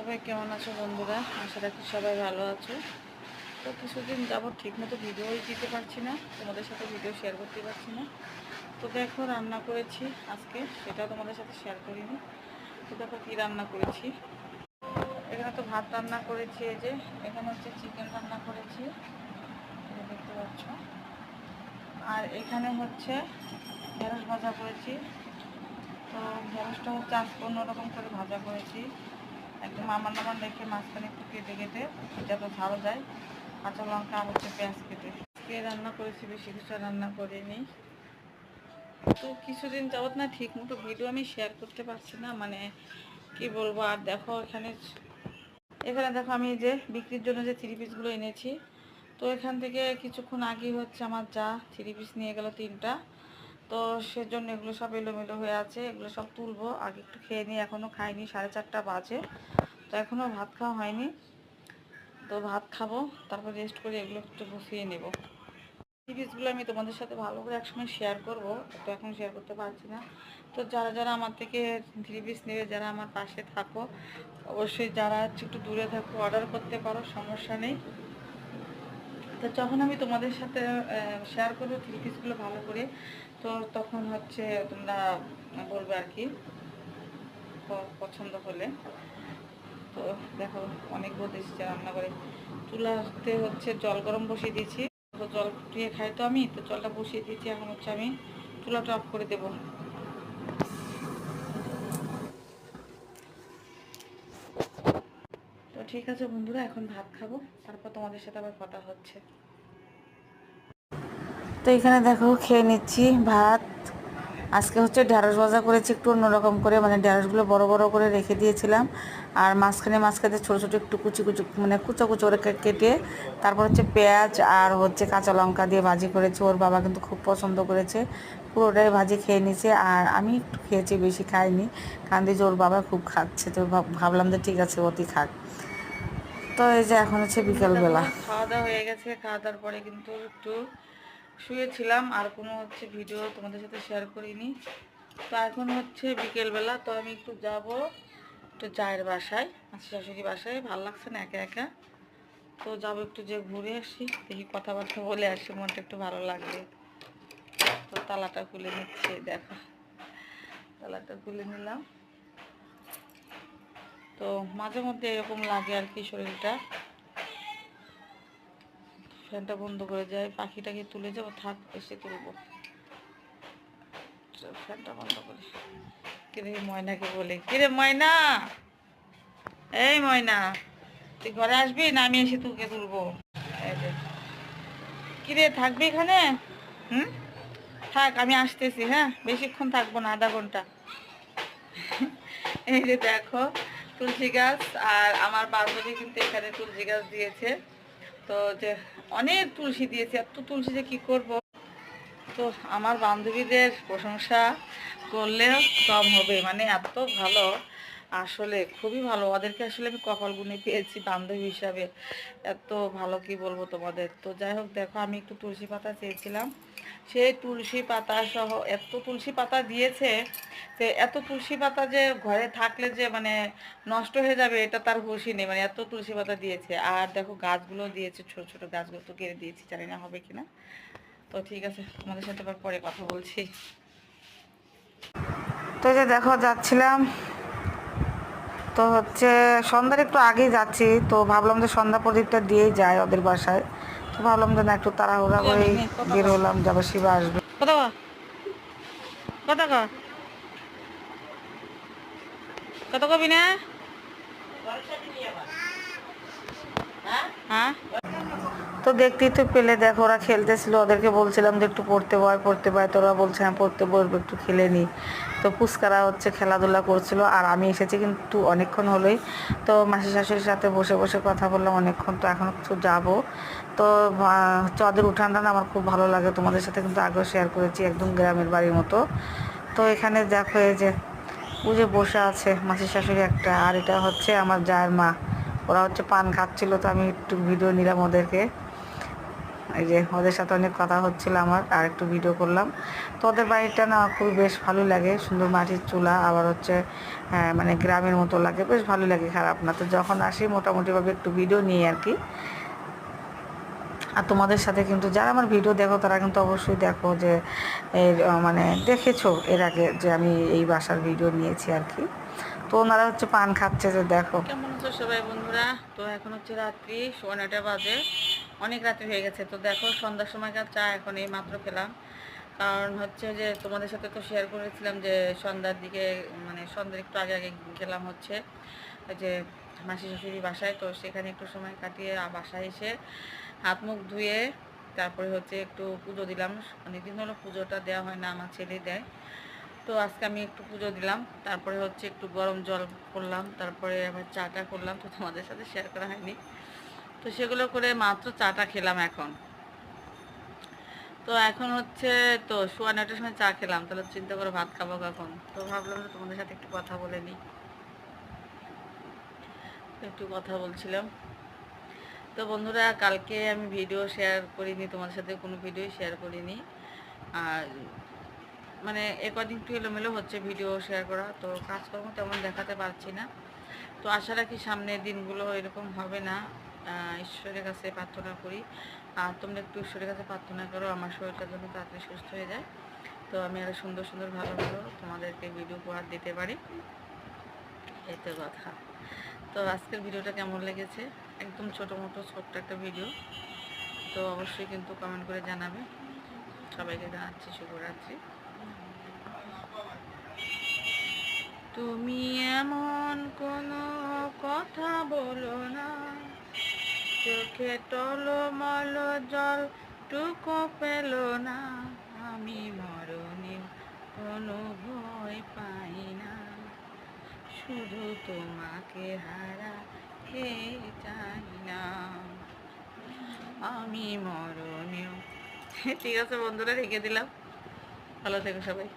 সবাই কেমন আছো বন্ধুরা? আশা রাখি সবাই ভালো আছো। তো কিছুদিন ঠিক মতো ভিডিওই দিতে পারছি না, তোমাদের সাথে ভিডিও শেয়ার করতে পারছি না। তো দেখো, রান্না করেছি আজকে, সেটাও তোমাদের সাথে শেয়ার করিনি। তো দেখো কী রান্না করেছি। এখানে তো ভাত রান্না করেছি, এই যে, এখানে হচ্ছে চিকেন রান্না করেছি যে দেখতে পাচ্ছ। আর এখানে হচ্ছে ঢেঁড়স ভাজা করেছি। তো ঢেঁড়সটা হচ্ছে আজকে অন্যরকম করে ভাজা করেছি। একদম আমার নামান রেখে মাঝখানে একটু কেটে কেটে যাতে ঝাড়ো যায়। কাঁচা লঙ্কা আর হচ্ছে পেঁয়াজ কেটে। আজকে রান্না করেছি, বেশি কিছু রান্না করিনি। তো কিছুদিন যাবত না ঠিক মতো ভিডিও আমি শেয়ার করতে পারছি না মানে কি বলব, আর দেখো এখানে এখানে দেখো আমি যে বিক্রির জন্য যে থ্রি পিসগুলো এনেছি। তো এখান থেকে কিছুক্ষণ আগে হচ্ছে আমার যা থ্রি পিস নিয়ে গেল তিনটা। তো সেজন্য এগুলো সব এলোমেলো হয়ে আছে। এগুলো সব তুলবো। আগে একটু খেয়ে নিই এখনও খাইনি, সাড়ে চারটা বাজে। তো এখনও ভাত খাওয়া হয়নি। তো ভাত খাব, তারপর রেস্ট করে এগুলো একটু বসিয়ে নেব। সিরিজগুলো আমি তোমাদের সাথে ভালো করে একসময় শেয়ার করব। তো এখন শেয়ার করতে পারছি না। তো যারা যারা আমার থেকে থ্রি পিস নেবে, যারা আমার পাশে থাকো, অবশ্যই যারা একটু দূরে থাকো অর্ডার করতে পারো, সমস্যা নেই। তো যখন আমি তোমাদের সাথে শেয়ার করব থ্রি পিসগুলো ভালো করে, তো তখন হচ্ছে তোমরা বলবে আর কি পছন্দ হলে। তো দেখো, অনেক বোধ এসেছে রান্না করে চুলাতে হচ্ছে জল গরম বসিয়ে দিয়েছি। তো জল দিয়ে খাই তো আমি, তো জলটা বসিয়ে দিয়েছি, এখন হচ্ছে আমি চুলাটা অফ করে দেবো। ঠিক আছে বন্ধুরা, এখন ভাত খাব, তারপর তোমাদের সাথে আবার কথা হচ্ছে। তো এখানে দেখো, খেয়ে নিচ্ছি ভাত। আজকে হচ্ছে ঢ্যাঁড়স ভাজা করেছি, একটু অন্যরকম করে মানে ঢ্যাঁড়সগুলো বড় বড় করে রেখে দিয়েছিলাম। আর মাঝখানে মাঝখানে ছোটো ছোটো একটু কুচি কুচি মানে কুচো কুচো করে কেটে, তারপর হচ্ছে পেঁয়াজ আর হচ্ছে কাঁচা লঙ্কা দিয়ে ভাজি করেছি। ওর বাবা কিন্তু খুব পছন্দ করেছে। পুরোটাই ভাজি খেয়ে নিয়েছে, আর আমি একটু খেয়েছি, বেশি খাইনি। কারণ দিয়ে ওর বাবা খুব খাচ্ছে, তো ভাব- ভাবলাম যে ঠিক আছে, অতি খাক। তো এই যে এখন হচ্ছে বিকালবেলা। খাওয়া দাওয়া হয়ে গেছে খাওয়া দাওয়ার পরে কিন্তু একটু শুয়েছিলাম, আর কোনো হচ্ছে ভিডিও তোমাদের সাথে শেয়ার করিনি। তো এখন হচ্ছে বিকেলবেলা, তো আমি একটু যাব একটু জায়ের বাসায়, মাসি শাশুড়ি বাসায়, ভালো লাগছে না একা একা? তো যাব একটু যে ঘুরে আসি, দেখি কথাবার্তা বলে আসি, মনটা একটু ভালো লাগবে। তো তালাটা খুলে নিচ্ছে, দেখো। তালাটা খুলে নিলাম। তো মাঝে মধ্যে এরকম লাগে আর কি শরীরটা। ফ্যানটা বন্ধ করে যায় পাখিটাকে তুলে যাব, থাক, এসে তুলবো। ফ্যানটা বন্ধ করে। কিরে ময়নাকে বলে, কিরে ময়না? এই ময়না, তুই ঘরে আসবি না আমি এসে তোকে তুলবো। কিরে, থাকবি এখানে? হুম? থাক, আমি আসতেছি হ্যাঁ? বেশিক্ষণ থাকব না, আধা ঘণ্টা। এই যে দেখো তুলসী গাছ আর আমার বান্ধবী কিন্তু এখানে তুলসী গাছ দিয়েছে। তো যে অনেক তুলসী দিয়েছে, এত তুলসী যে কি করব? তো আমার বান্ধবীদের প্রশংসা করলেও কম হবে মানে এত ভালো। আসলে খুবই ভালো। ওদেরকে আসলে আমি কপাল গুনে পেয়েছি বান্ধবী হিসাবে। এত ভালো কি বলব তোমাদের? তো যাই হোক, দেখো আমি একটু তুলসী পাতা চেয়েছিলাম। সেই তুলসী পাতা সহ এত তুলসী পাতা দিয়েছে তো এত তুলসী পাতা যে ঘরে থাকলে যে মানে নষ্ট হয়ে যাবে, এটা তার হুঁশই নেই। মানে এত তুলসী পাতা দিয়েছে। আর দেখো গাছগুলো দিয়েছে, ছোট ছোট গাছগুলো তো কেড়ে দিয়েছি, জানি না হবে কিনা। তো ঠিক আছে, তোমাদের সাথে পরে কথা বলছি। তো যে দেখো, যাচ্ছিলাম তো হচ্ছে সন্ধ্যার একটু আগেই যাচ্ছি তো ভাবলাম যে সন্ধ্যা প্রদীপটা দিয়েই যায় ওদের বাসায়। তো ভাবলাম যে না একটু তাড়াহুড়া করে বের হলাম যাব শিবা আসবে। কত কত কত কবি না? হ্যাঁ? তো দেখতেই তো পেলে। দেখো, ওরা খেলতেছিল, ওদেরকে বলছিলাম যে একটু পড়তে বয় পড়তে বয়। তো ওরা বলছে হ্যাঁ পড়তে বসবো, একটু খেলে নি। তো পুস্কারা হচ্ছে খেলাধুলা করছিল, আর আমি এসেছি কিন্তু অনেকক্ষণ হলোই। তো মাসি শাশুড়ির সাথে বসে বসে কথা বললাম অনেকক্ষণ, তো এখন একটু যাব। তো হচ্ছে ওদের উঠানটা আমার খুব ভালো লাগে, তোমাদের সাথে কিন্তু আগেও শেয়ার করেছি, একদম গ্রামের বাড়ির মতো। তো এখানে দেখো এই যে বুঝে বসে আছে মাসি শাশুড়ি একটা, আর এটা হচ্ছে আমার জায়ের মা। ওরা হচ্ছে পান খাচ্ছিল, তো আমি একটু ভিডিও নিলাম ওদেরকে। এই যে ওদের সাথে অনেক কথা হচ্ছিল আমার আর একটু ভিডিও করলাম। তো ওদের বাড়িটা না খুব বেশ ভালো লাগে সুন্দর মাটির চুলা আবার হচ্ছে আহ, মানে গ্রামের মতো লাগে বেশ ভালো লাগে খারাপ না। তো যখন আসি মোটামুটিভাবে একটু ভিডিও নিই আর কি। আর তোমাদের সাথে কিন্তু যারা আমার ভিডিও দেখো তারা কিন্তু অবশ্যই দেখো যে এর মানে দেখেছ এর আগে যে আমি এই বাসার ভিডিও নিয়েছি আর কি। তো ওনারা হচ্ছে পান খাচ্ছে যে দেখো। কেমন আছো সবাই বন্ধুরা? তো এখন হচ্ছে রাত্রি সোয়া নয়টা বাজে। অনেক রাত্রি হয়ে গেছে। তো দেখো, সন্ধ্যার সময়কার চা এখন এই মাত্র খেলাম। কারণ হচ্ছে যে, তোমাদের সাথে তো শেয়ার করেছিলাম যে, সন্ধ্যার দিকে মানে সন্ধ্যার একটু আগে আগে গেলাম হচ্ছে যে মাসি শাশুড়ি বাসায়। তো সেখানে একটু সময় কাটিয়ে বাসায় এসে হাত মুখ ধুয়ে, তারপরে হচ্ছে একটু পুজো দিলাম। অনেকদিন হলো পুজোটা দেওয়া হয় না আমার ছেলে দেয়। তো আজকে আমি একটু পুজো দিলাম। তারপরে হচ্ছে একটু গরম জল করলাম। তারপরে আবার চাটা করলাম। তো তোমাদের সাথে শেয়ার করা হয়নি। তো সেগুলো করে মাত্র চাটা খেলাম এখন। তো এখন হচ্ছে তো সোয়া নয়টার সময় চা খেলাম, তাহলে চিন্তা করে ভাত খাব কখন? তো ভাবলাম তোমাদের সাথে একটু কথা বলে নিই। একটু কথা বলছিলাম। তো বন্ধুরা, কালকে আমি ভিডিও শেয়ার করিনি, তোমাদের সাথে কোনো ভিডিও শেয়ার করিনি। আর মানে একদিন একটু এলোমেলো হচ্ছে ভিডিও শেয়ার করা, তো কাজকর্ম তেমন দেখাতে পারছি না। তো আশা রাখি সামনের দিনগুলো এরকম হবে না। ঈশ্বরের কাছে প্রার্থনা করি। আর তোমরা একটু ঈশ্বরের কাছে প্রার্থনা করো, আমার শরীরটা যেন তাড়াতাড়ি সুস্থ হয়ে যায়। তো আমি আরও সুন্দর সুন্দর, ভালো ভালো তোমাদেরকে ভিডিও উপহার দিতে পারি। এই তো কথা। তো আজকের ভিডিওটা কেমন লেগেছে? একদম ছোটো মোটো, ছোট্ট একটা ভিডিও তো অবশ্যই কিন্তু কমেন্ট করে জানাবে। সবাইকে জানাচ্ছি, শুভরাত্রি। তুমি এমন কোনো কথা বলো না। চোখে টলমল জল, টুকো পেল না। আমি মরণে কোনো ভয় পাই না। শুধু তোমাকে হারা হে চাই না। আমি মরণেও ঠিক আছে বন্ধুরা, রেখে দিলাম। ভালো থেকো সবাই।